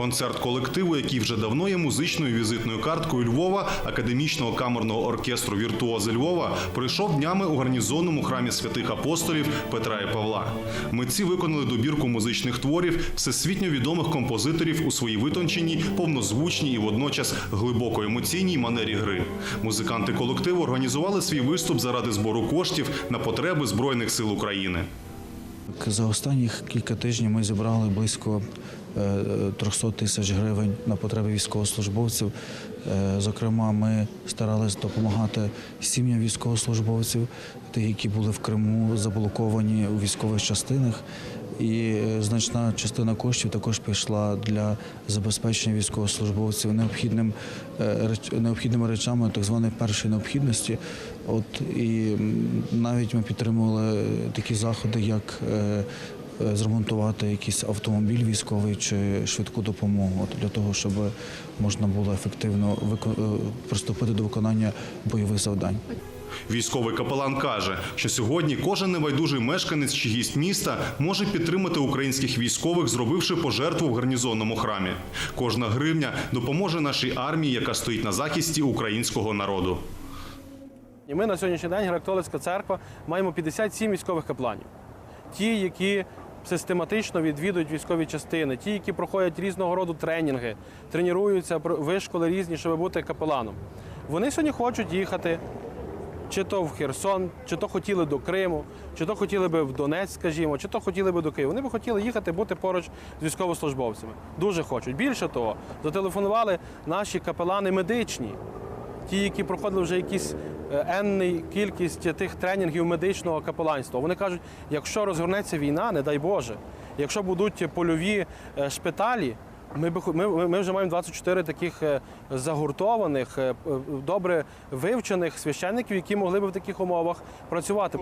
Концерт колективу, який вже давно є музичною візитною карткою Львова, академічного камерного оркестру Віртуози Львова, пройшов днями у гарнізонному храмі святих апостолів Петра і Павла. Митці виконали добірку музичних творів всесвітньо відомих композиторів у своїй витонченій, повнозвучній і водночас глибоко емоційній манері гри. Музиканти колективу організували свій виступ заради збору коштів на потреби Збройних сил України. За останніх кілька тижнів ми зібрали близько е, 300 тисяч гривень на потреби військовослужбовців. Е, Зокрема, ми старалися допомагати сім'ям військовослужбовців, тих, які були в Криму, заблоковані у військових частинах. І значна частина коштів також пішла для забезпечення військовослужбовців необхідним, е, необхідними речами так званої першої необхідності. От і навіть ми підтримували такі заходи, як е, е, зремонтувати якийсь автомобіль військовий чи швидку допомогу для того, щоб можна було ефективно приступити до виконання бойових завдань. Військовий капелан каже, що сьогодні кожен небайдужий мешканець чи гість міста може підтримати українських військових, зробивши пожертву в гарнізонному храмі. Кожна гривня допоможе нашій армії, яка стоїть на захисті українського народу. І ми на сьогоднішній день Греко-католицька церква маємо 57 військових капланів. Ті, які систематично відвідують військові частини, ті, які проходять різного роду тренінги, тренуються, вишколи різні, щоб бути капеланом. Вони сьогодні хочуть їхати чи то в Херсон, чи то хотіли до Криму, чи то хотіли би в Донецьк, скажімо, чи то хотіли би до Києва. Вони би хотіли їхати бути поруч з військовослужбовцями. Дуже хочуть. Більше того, зателефонували наші капелани медичні, ті, які проходили вже якісь е, енний кількість тих тренінгів медичного капеланства. Вони кажуть, якщо розгорнеться війна, не дай Боже, якщо будуть польові е, шпиталі. Ми, ми, ми- вже маємо 24 таких е, загуртованих, е, добре вивчених священників, які могли б в таких умовах працювати.